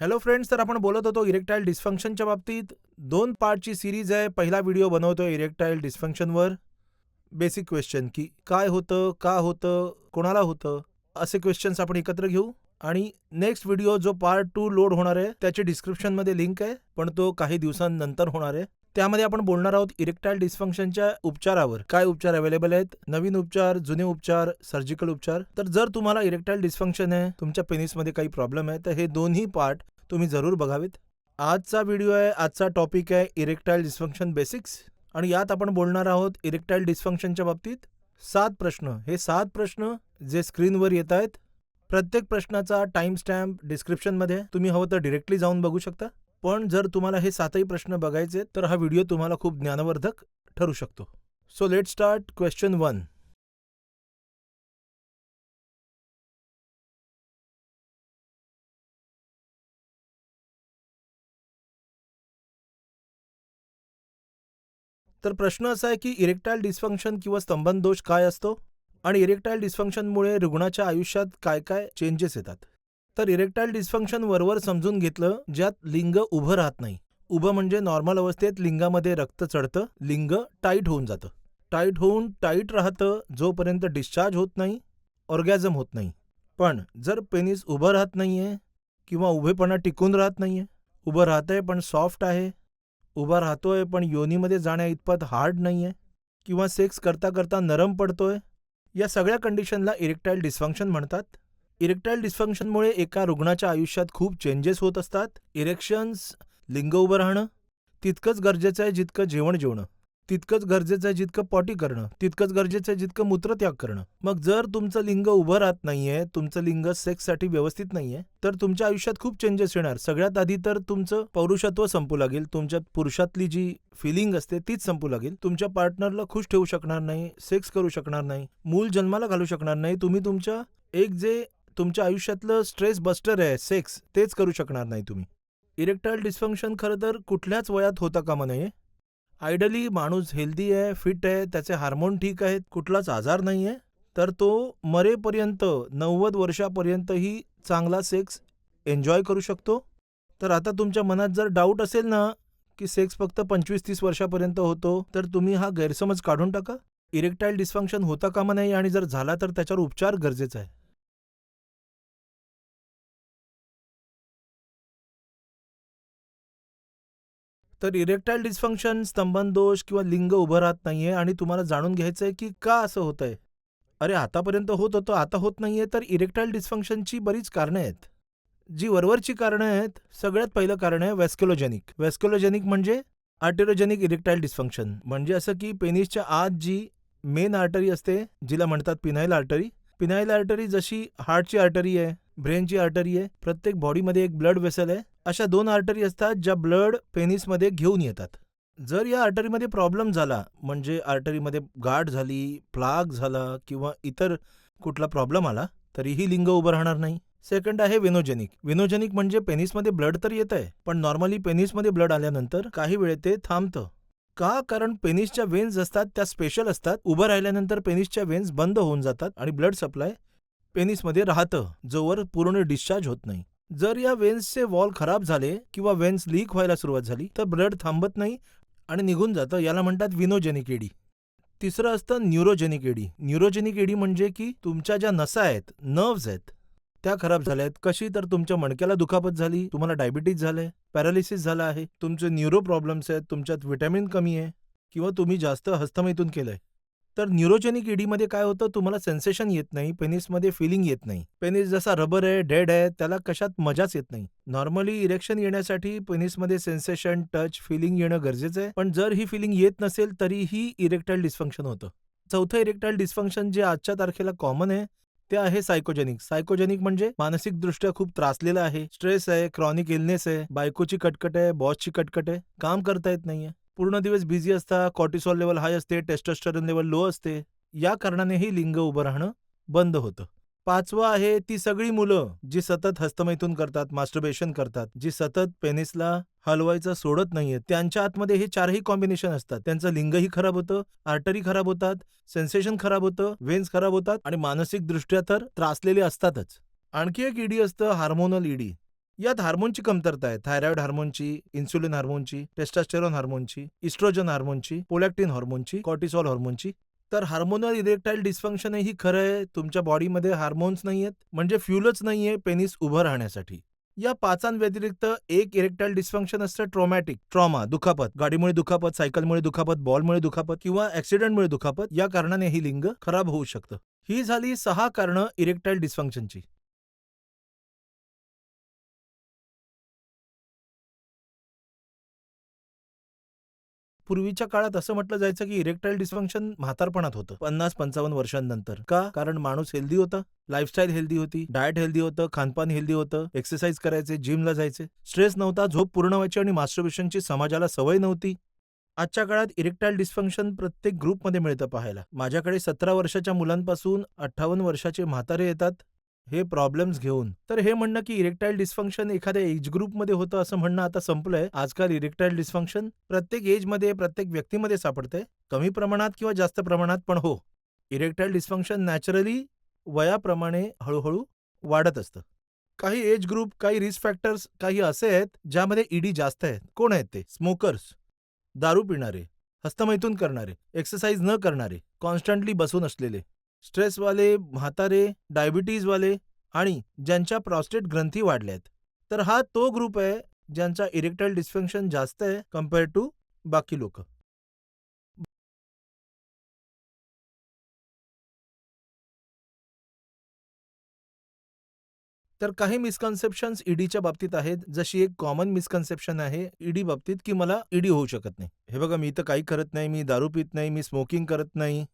Hello friends तर आपण बोलत होतो इरेक्टाईल डिस्फंक्शनच्या बाबतीत. दोन पार्टची सिरीज आहे. पहिला व्हिडिओ बनवतोय इरेक्टाईल डिस्फंक्शनवर बेसिक क्वेश्चन की काय होतं का होतं कोणाला होतं? असे क्वेश्चन्स आपण एकत्र घेऊ. आणि नेक्स्ट व्हिडिओ जो पार्ट टू लोड होणार आहे त्याची डिस्क्रिप्शनमध्ये लिंक आहे. पण तो काही दिवसांनंतर होणार आहे. त्यामध्ये आपण बोलणार आहोत इरेक्टाईल डिस्फंक्शनच्या उपचारावर. काय उपचार अवेलेबल आहेत? नवीन उपचार जुने उपचार सर्जिकल उपचार? तर जर तुम्हाला इरेक्टाईल डिस्फंक्शन आहे तुमच्या पेनिसमध्ये काही प्रॉब्लेम आहे तर हे दोन्ही पार्ट तुम्ही जरूर बघावेत. आजचा व्हिडिओ आहे आजचा टॉपिक आहे इरेक्टाईल डिस्फंक्शन बेसिक्स. आणि यात आपण बोलणार आहोत इरेक्टाईल डिस्फंक्शनच्या बाबतीत सात प्रश्न. हे सात प्रश्न जे स्क्रीनवर येत आहेत प्रत्येक प्रश्नाचा टाइम स्टॅम्प डिस्क्रिप्शनमध्ये. तुम्ही हवं तर डिरेक्टली जाऊन बघू शकता. पण जर तुम्हाला हे सातही प्रश्न बघायचे तर हा व्हिडिओ तुम्हाला खूप ज्ञानवर्धक ठरू शकतो. So let start question one तर प्रश्न असा आहे की इरेक्टाईल डिस्फंक्शन किंवा स्तंभन दोष काय असतो? आणि इरेक्टाईल डिस्फंक्शनमुळे रुग्णाच्या आयुष्यात काय काय चेंजेस येतात? तर इरेक्टाईल डिस्फंक्शन वरवर समजून घेतलं ज्यात लिंग उभं राहत नाही. उभं म्हणजे नॉर्मल अवस्थेत लिंगामध्ये रक्त चढतं लिंग टाईट होऊन जातं. टाईट होऊन टाईट राहतं जोपर्यंत डिस्चार्ज होत नाही ऑर्गॅझम होत नाही. पण जर पेनिस उभं राहत नाहीये किंवा उभेपणा टिकून राहत नाहीये उभं राहतंय पण सॉफ्ट आहे उभा राहतोय पण योनीमध्ये जाण्या इतपत हार्ड नाहीये किंवा सेक्स करता करता नरम पडतोय या सगळ्या कंडिशनला इरेक्टाईल डिस्फंक्शन म्हणतात. इरेक्टाईल डिस्फंक्शनमुळे एका रुग्णाच्या आयुष्यात खूप चेंजेस होत असतात. इरेक्शन्स लिंग उभं राहणं तितकंच गरजेचं आहे जितकं जेवण जेवणं. तितकंच गरजेचं आहे जितकं पॉटी करणं. तितकंच गरजेचं आहे जितकं मूत्रत्याग करणं. मग जर तुमचं लिंग उभं राहत नाहीये तुमचं लिंग सेक्ससाठी व्यवस्थित नाहीये तर तुमच्या आयुष्यात खूप चेंजेस येणार. सगळ्यात आधी तर तुमचं पौरुषत्व संपू लागेल. तुमच्या पुरुषातली जी फिलिंग असते तीच संपू लागेल. तुमच्या पार्टनरला खुश ठेवू शकणार नाही सेक्स करू शकणार नाही मूल जन्माला घालू शकणार नाही. तुम्ही तुमच्या एक जे तुमच्या आयुष्यातलं स्ट्रेस बस्टर आहे सेक्स तेच करू शकणार नाही तुम्ही. इरेक्टाईल डिस्फंक्शन खरं तर कुठल्याच वयात होता कामा नये आयडली माणूस हेल्दी आहे फिट आहे त्याचे हार्मोन ठीक आहेत कुठलाच आजार नाही आहे तर तो मरेपर्यंत नव्वद वर्षापर्यंतही चांगला सेक्स एन्जॉय करू शकतो? तर आता तुमच्या मनात जर डाऊट असेल ना की सेक्स फक्त पंचवीस तीस वर्षापर्यंत होतो तर तुम्ही हा गैरसमज काढून टाका. इरेक्टाईल डिस्फंक्शन होता कामा नाही आणि जर झाला तर त्याच्यावर उपचार गरजेचा आहे. तर इरेक्टाईल डिस्फंक्शन स्तंभन दोष किंवा लिंग उभं राहत नाहीये आणि तुम्हाला जाणून घ्यायचं आहे की का असं होत आहे अरे आतापर्यंत होत होतं आता होत नाहीये तर इरेक्टाईल डिस्फंक्शनची बरीच कारणं आहेत. जी वरवरची कारणं आहेत सगळ्यात पहिलं कारण आहे वेस्क्युलोजेनिक वेस्क्युलोजेनिक म्हणजे आर्टेरोजेनिक इरेक्टाईल डिस्फंक्शन म्हणजे असं की पेनिसच्या आत जी मेन आर्टरी असते जिला म्हणतात पिनाईल आर्टरी पिनाईल आर्टरी जशी हार्टची आर्टरी आहे ब्रेनची आर्टरी आहे प्रत्येक बॉडीमध्ये एक ब्लड वेसल आहे अशा दोन आर्टरी असतात ज्या ब्लड पेनिसमध्ये घेऊन येतात. जर या आर्टरीमध्ये प्रॉब्लेम झाला म्हणजे आर्टरीमध्ये गाठ झाली प्लाग झाला किंवा इतर कुठला प्रॉब्लेम आला तरीही लिंग उभं राहणार नाही. सेकंड आहे वेनोजेनिक. वेनोजेनिक म्हणजे पेनिसमध्ये ब्लड तर येत आहे पण नॉर्मली पेनिसमध्ये ब्लड आल्यानंतर काही वेळ ते थांबतं. का? कारण पेनिसच्या वेन्स असतात त्या स्पेशल असतात. उभं राहिल्यानंतर पेनिसच्या वेन्स बंद होऊन जातात आणि ब्लड सप्लाय पेनिसमध्ये राहतं जोवर पूर्ण डिस्चार्ज होत नाही. जर या वेन्सचे वॉल खराब झाले किंवा वेन्स लीक व्हायला सुरुवात झाली तर ब्लड थांबत नाही आणि निघून जातं. याला म्हणतात विनोजेनिक एडी. तिसरं असतं न्यूरोजेनिक एडी. न्यूरोजेनिक एडी म्हणजे की तुमच्या ज्या नसा आहेत नर्व्ज आहेत त्या खराब झाल्या आहेत कशी तर तुमच्या मणक्याला दुखापत झाली. तुम्हाला डायबिटीज झालंय. पॅरालिसिस झाला आहे. तुमचे न्यूरो प्रॉब्लेम्स आहेत. तुमच्यात विटॅमिन कमी आहे. किंवा तुम्ही जास्त हस्तमैथून केलंय. तर न्यूरोजेनिक ईडीमध्ये काय होतं? तुम्हाला सेन्सेशन येत नाही. पेनिसमध्ये फिलिंग येत नाही. पेनिस जसा रबर आहे डेड आहे त्याला कशात मजाच येत नाही. नॉर्मली इरेक्शन येण्यासाठी पेनिसमध्ये सेन्सेशन टच फिलिंग येणं गरजेचं आहे. पण जर ही फिलिंग येत नसेल तरीही इरेक्टाईल डिस्फंक्शन होतं. चौथं इरेक्टाईल डिस्फंक्शन जे आजच्या तारखेला कॉमन आहे ते आहे सायकोजेनिक सायकोजेनिक म्हणजे मानसिकदृष्ट्या खूप त्रासलेलं आहे. स्ट्रेस आहे क्रॉनिक इलनेस आहे बायकोची कटकट आहे बॉसची कटकट आहे. काम करता येत नाहीये. पूर्ण दिवस बिझी असता कॉर्टिसॉल लेवल हाय असते टेस्टोस्टेरॉन लेवल लो असते. या कारणानेही लिंग उभं राहणं बंद होतं. पाचवा आहे ती सगळी मुलं जी सतत हस्तमैथून करतात मास्टरबेशन करतात जी सतत पेनिसला हलवायचं सोडत नाहीये त्यांच्या आतमध्ये हे चारही कॉम्बिनेशन असतात. त्यांचं लिंगही खराब होतं आर्टरी खराब होतात सेन्सेशन खराब होतं वेन्स खराब होतात आणि मानसिक दृष्ट्या तर त्रासलेले असतातच. आणखी एक ईडी असतं हार्मोनल ईडी. यात हार्मोनची कमतरता आहे. थायरॉइड हार्मोनची इन्सुलिन हार्मोनची टेस्टास्टेरॉन हार्मोनची इस्ट्रोजन हार्मोनची पोलॅक्टिन हार्मोनची कॉर्टिसॉल हार्मोनची तर हार्मोनल इरेक्टाईल डिस्फंक्शन ही खरं आहे. तुमच्या बॉडीमध्ये हार्मोन्स नाहीयेत म्हणजे फ्युलच नाहीये पेनिस उभं राहण्यासाठी. या पाचांव्यतिरिक्त एक इरेक्टाईल डिस्फंक्शन असतं ट्रॉमॅटिक ट्रॉमा दुखापत. गाडीमुळे दुखापत सायकलमुळे दुखापत बॉलमुळे दुखापत किंवा ऍक्सिडेंटमुळे दुखापत या कारणाने ही लिंग खराब होऊ शकतं. ही झाली सहा कारणं इरेक्टाईल डिस्फंक्शनची. पूर्वीच्या काळात असं म्हटलं जायचं की इरेक्टाईल डिस्फंक्शन म्हातारपणात होतं. पन्नास पंचावन्न वर्षांनंतर. का? कारण माणूस हेल्दी होता लाईफस्टाईल हेल्दी होती डाएट हेल्दी होतं खानपान हेल्दी होतं एक्सरसाइज करायचे जिमला जायचे. स्ट्रेस नव्हता झोप पूर्ण व्हायची आणि मास्टरबेशनची समाजाला सवय नव्हती. आजच्या काळात इरेक्टाईल डिस्फंक्शन प्रत्येक ग्रुपमध्ये मिळतं पाहायला. माझ्याकडे सतरा वर्षाच्या मुलांपासून अठ्ठावन्न वर्षाचे म्हातारे येतात. हे प्रॉब्लेम्स घेऊन. तर हे म्हणणं की इरेक्टाईल डिस्फंक्शन एखाद्या एज ग्रुपमध्ये होतं असं म्हणणं आता संपलंय. आजकाल इरेक्टाईल डिस्फंक्शन प्रत्येक एजमध्ये प्रत्येक व्यक्तीमध्ये सापडतंय. कमी प्रमाणात किंवा जास्त प्रमाणात पण हो. इरेक्टाईल डिस्फंक्शन नॅचरली वयाप्रमाणे हळूहळू वाढत असतं. काही एज ग्रुप काही रिस्क फॅक्टर्स काही असे आहेत ज्यामध्ये ईडी जास्त आहेत. कोण आहेत ते? स्मोकर्स दारू पिणारे हस्तमैथून करणारे एक्सरसाइज न करणारे कॉन्स्टंटली बसून असलेले. स्ट्रेसवाले म्हातारे डायबिटीजवाले आणि ज्यांच्या प्रॉस्टेट ग्रंथी वाढल्यात. तर हा तो ग्रुप आहे ज्यांचा इरेक्टाईल डिस्फंक्शन जास्त आहे कंपेअर टू बाकी लोक. तर काही मिसकन्सेप्शन्स ईडीच्या बाबतीत आहेत. जशी एक कॉमन मिसकन्सेप्शन आहे ईडी बाबतीत की मला ईडी होऊ शकत नाही. हे बघा मी तर काही करत नाही मी दारू पित नाही मी स्मोकिंग करत नाही.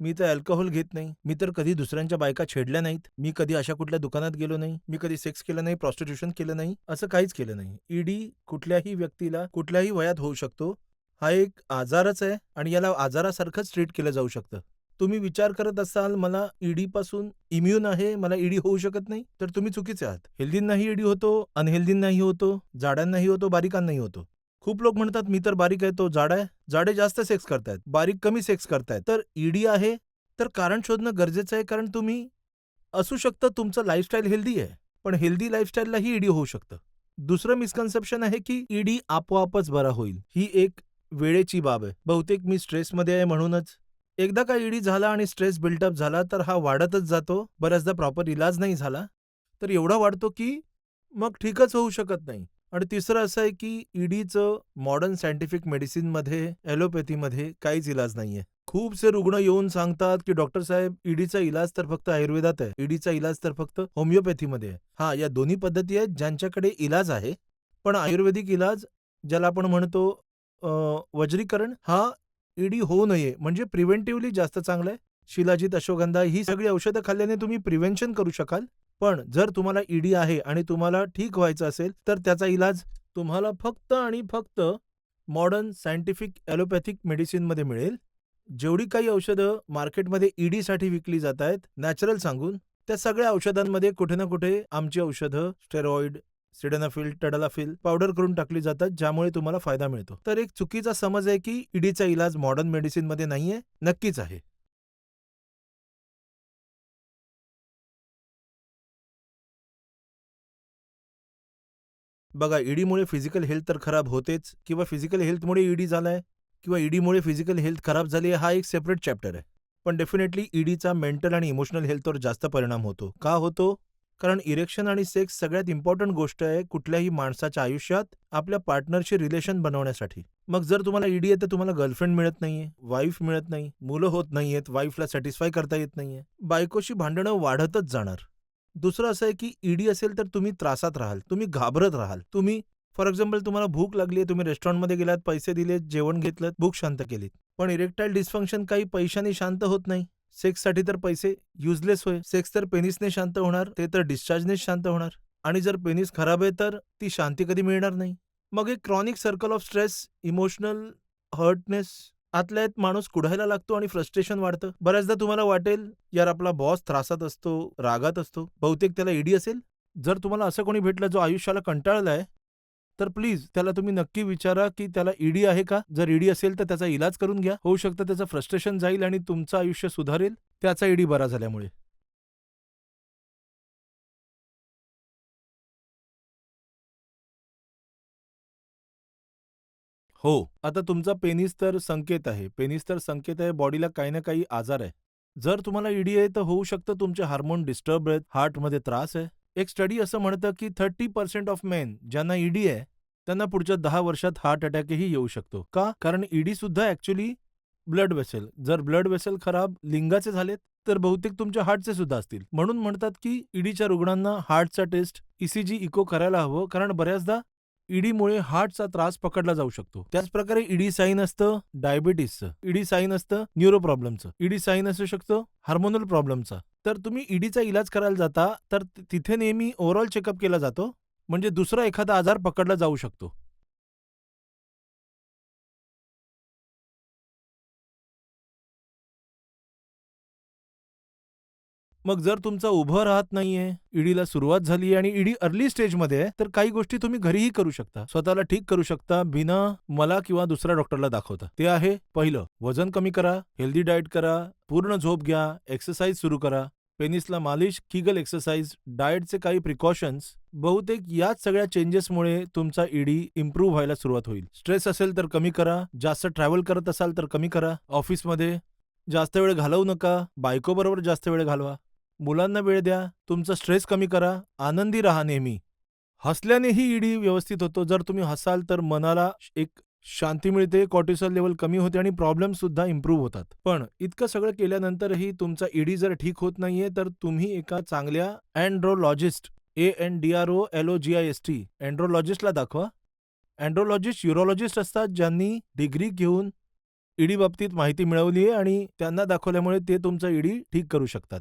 मी तर अल्कोहोल घेत नाही. मी तर कधी दुसऱ्यांच्या बायका छेडल्या नाहीत. मी कधी अशा कुठल्या दुकानात गेलो नाही. मी कधी सेक्स केलं नाही प्रॉस्टिट्यूशन केलं नाही असं काहीच केलं नाही. ईडी कुठल्याही व्यक्तीला कुठल्याही वयात होऊ शकतो. हा एक आजारच आहे आणि याला आजारासारखंच ट्रीट केलं जाऊ शकतं. तुम्ही विचार करत असाल मला ईडी पासून इम्युन आहे मला ईडी होऊ शकत नाही तर तुम्ही चुकीचे आहात. हेल्दींनाही ईडी होतो अनहेल्दींनाही होतो जाड्यांनाही होतो बारीकांनाही होतो. खूप लोक म्हणतात मी तर बारीक आहे तो जाड आहे. जाडे जास्त सेक्स करतायत बारीक कमी सेक्स करतायत. तर ईडी आहे तर कारण शोधणं गरजेचं आहे कारण तुम्ही असू शकतं तुमचं लाईफस्टाईल हेल्दी आहे पण हेल्दी लाईफस्टाईललाही ईडी होऊ शकतं. दुसरं मिसकन्सेप्शन आहे की ईडी आपोआपच बरा होईल. ही एक वेळेची बाब आहे. बहुतेक मी स्ट्रेसमध्ये आहे म्हणूनच. एकदा का ईडी झाला आणि स्ट्रेस बिल्डअप झाला तर हा वाढतच जातो. बऱ्याचदा प्रॉपर इलाज नाही झाला तर एवढा वाढतो की मग ठीकच होऊ शकत नाही. आणि तिसरं असं आहे की ईडीचं मॉडर्न सायंटिफिक मेडिसिनमध्ये ॲलोपॅथीमध्ये काहीच इलाज नाहीये. खूपसे रुग्ण येऊन सांगतात की डॉक्टर साहेब ईडीचा इलाज तर फक्त आयुर्वेदात आहे. ईडीचा इलाज तर फक्त होमिओपॅथीमध्ये आहे. हा या दोन्ही पद्धती आहेत ज्यांच्याकडे इलाज आहे पण आयुर्वेदिक इलाज ज्याला आपण म्हणतो वज्रीकरण हा ईडी होऊ नये. म्हणजे प्रिव्हेंटिव्हली जास्त चांगलं आहे. शिलाजीत अश्वगंधा ही सगळी औषधं खाल्ल्याने तुम्ही प्रिव्हेंशन करू शकाल. पण जर तुम्हाला ईडी आहे आणि तुम्हाला ठीक व्हायचं असेल तर त्याचा इलाज तुम्हाला फक्त आणि फक्त मॉडर्न सायंटिफिक ॲलोपॅथिक मेडिसिनमध्ये मिळेल. जेवढी काही औषधं मार्केटमध्ये ईडीसाठी विकली जात आहेत नॅचरल सांगून त्या सगळ्या औषधांमध्ये कुठे ना कुठे आमची औषधं स्टेरॉइड सिडेनाफिल टडलाफिल पावडर करून टाकली जातात ज्यामुळे तुम्हाला फायदा मिळतो. तर एक चुकीचा समज आहे की ईडीचा इलाज मॉडर्न मेडिसिनमध्ये नाहीये नक्कीच आहे. बघा ईडीमुळे फिजिकल हेल्थ तर खराब होतेच किंवा फिजिकल हेल्थमुळे ईडी झालाय किंवा ईडीमुळे फिजिकल हेल्थ खराब झाली आहे हा एक सेपरेट चॅप्टर आहे. पण डेफिनेटली ईडीचा मेंटल आणि इमोशनल हेल्थवर जास्त परिणाम होतो. का होतो? कारण इरेक्शन आणि सेक्स सगळ्यात इम्पॉर्टंट गोष्ट आहे कुठल्याही माणसाच्या आयुष्यात आपल्या पार्टनरशी रिलेशन बनवण्यासाठी. मग जर तुम्हाला ईडी आहे तर तुम्हाला गर्लफ्रेंड मिळत नाहीये वाईफ मिळत नाही मुलं होत नाहीयेत वाईफला सॅटिस्फाय करता येत नाहीये. बायकोशी भांडणं वाढतच जाणार. दुसरं असं आहे की ईडी असेल तर तुम्ही त्रासात राहाल तुम्ही घाबरत राहाल. तुम्ही फॉर एक्झाम्पल तुम्हाला भूक लागली आहे तुम्ही रेस्टॉरंटमध्ये गेलात पैसे दिलेत जेवण घेतलं भूक शांत केलीत. पण इरेक्टाईल डिस्फंक्शन काही पैशाने शांत होत नाही. सेक्ससाठी तर पैसे युजलेस होय. सेक्स तर पेनिसने शांत होणार ते तर डिस्चार्जनेच शांत होणार. आणि जर पेनिस खराब आहे तर ती शांती कधी मिळणार नाही. मग एक chronic circle of stress emotional hurtness आतल्या आत माणूस कुढायला लागतो आणि फ्रस्ट्रेशन वाढतं. बऱ्याचदा तुम्हाला वाटेल यार आपला बॉस त्रासात असतो रागात असतो. बहुतेक त्याला ईडी असेल. जर तुम्हाला असं कोणी भेटलं जो आयुष्याला कंटाळलाय तर प्लीज त्याला तुम्ही नक्की विचारा की त्याला ईडी आहे का? जर ईडी असेल तर त्याचा इलाज करून घ्या. होऊ शकतं त्याचं फ्रस्ट्रेशन जाईल आणि तुमचं आयुष्य सुधारेल. त्याचा ईडी बरा झाल्यामुळे. हो आता तुमचा पेनिस तर संकेत आहे. पेनिस तर संकेत आहे बॉडीला काही ना काही आजार आहे. जर तुम्हाला ईडी आहे तर होऊ शकतं तुमचे हार्मोन डिस्टर्ब आहेत हार्टमध्ये त्रास आहे. एक स्टडी असं म्हणतं की थर्टी पर्सेंट ऑफ मेन ज्यांना ईडी आहे त्यांना पुढच्या दहा वर्षात हार्ट अटॅकही येऊ शकतो. का? कारण ईडी सुद्धा ऍक्च्युली ब्लड वेसेल जर ब्लड वेसल खराब लिंगाचे झालेत तर बहुतेक तुमच्या हार्टचे सुद्धा असतील. म्हणून म्हणतात की ईडीच्या रुग्णांना हार्टचा टेस्ट ईसीजी इको करायला हवं कारण बऱ्याचदा ईडीमुळे हार्टचा त्रास पकडला जाऊ शकतो. त्याच प्रकारे ईडी साईन असतं डायबिटीसचं ईडी साईन असतं न्यूरो प्रॉब्लेमचं ईडी साईन असू शकतं हार्मोनल प्रॉब्लेमचा. तर तुम्ही ईडीचा इलाज करायला जाता तर तिथे नेहमी ओव्हरऑल चेकअप केला जातो म्हणजे दुसरा एखादा आजार पकडला जाऊ शकतो. मग जर तुमचा उभं राहत नाहीये ईडीला सुरुवात झाली आणि ईडी अर्ली स्टेजमध्ये आहे तर काही गोष्टी तुम्ही घरीही करू शकता. स्वतःला ठीक करू शकता बिना मला किंवा दुसऱ्या डॉक्टरला दाखवता. ते आहे पहिलं वजन कमी करा हेल्दी डाएट करा पूर्ण झोप घ्या एक्सरसाइज सुरू करा. पेनिसला मालिश किगल एक्सरसाइज डाएटचे काही प्रिकॉशन्स बहुतेक याच सगळ्या चेंजेसमुळे तुमचा ईडी इम्प्रूव्ह व्हायला सुरुवात होईल. स्ट्रेस असेल तर कमी करा जास्त ट्रॅव्हल करत असाल तर कमी करा. ऑफिसमध्ये जास्त वेळ घालवू नका बायकोबरोबर जास्त वेळ घालवा. मुलांना वेळ द्या तुमचा स्ट्रेस कमी करा आनंदी राहा नेहमी. हसल्यानेही ईडी व्यवस्थित होतो. जर तुम्ही हसाल तर मनाला एक शांती मिळते कॉर्टिसॉल लेवल कमी होते आणि प्रॉब्लेम सुद्धा इम्प्रूव्ह होतात. पण इतकं सगळं केल्यानंतरही तुमचा ईडी जर ठीक होत नाहीये तर तुम्ही एका चांगल्या andrologist A N D R O L O G I S T अँड्रोलॉजिस्टला दाखवा. अँड्रोलॉजिस्ट युरोलॉजिस्ट असतात ज्यांनी डिग्री घेऊन ईडी बाबतीत माहिती मिळवली आहे आणि त्यांना दाखवल्यामुळे ते तुमचा ईडी ठीक करू शकतात.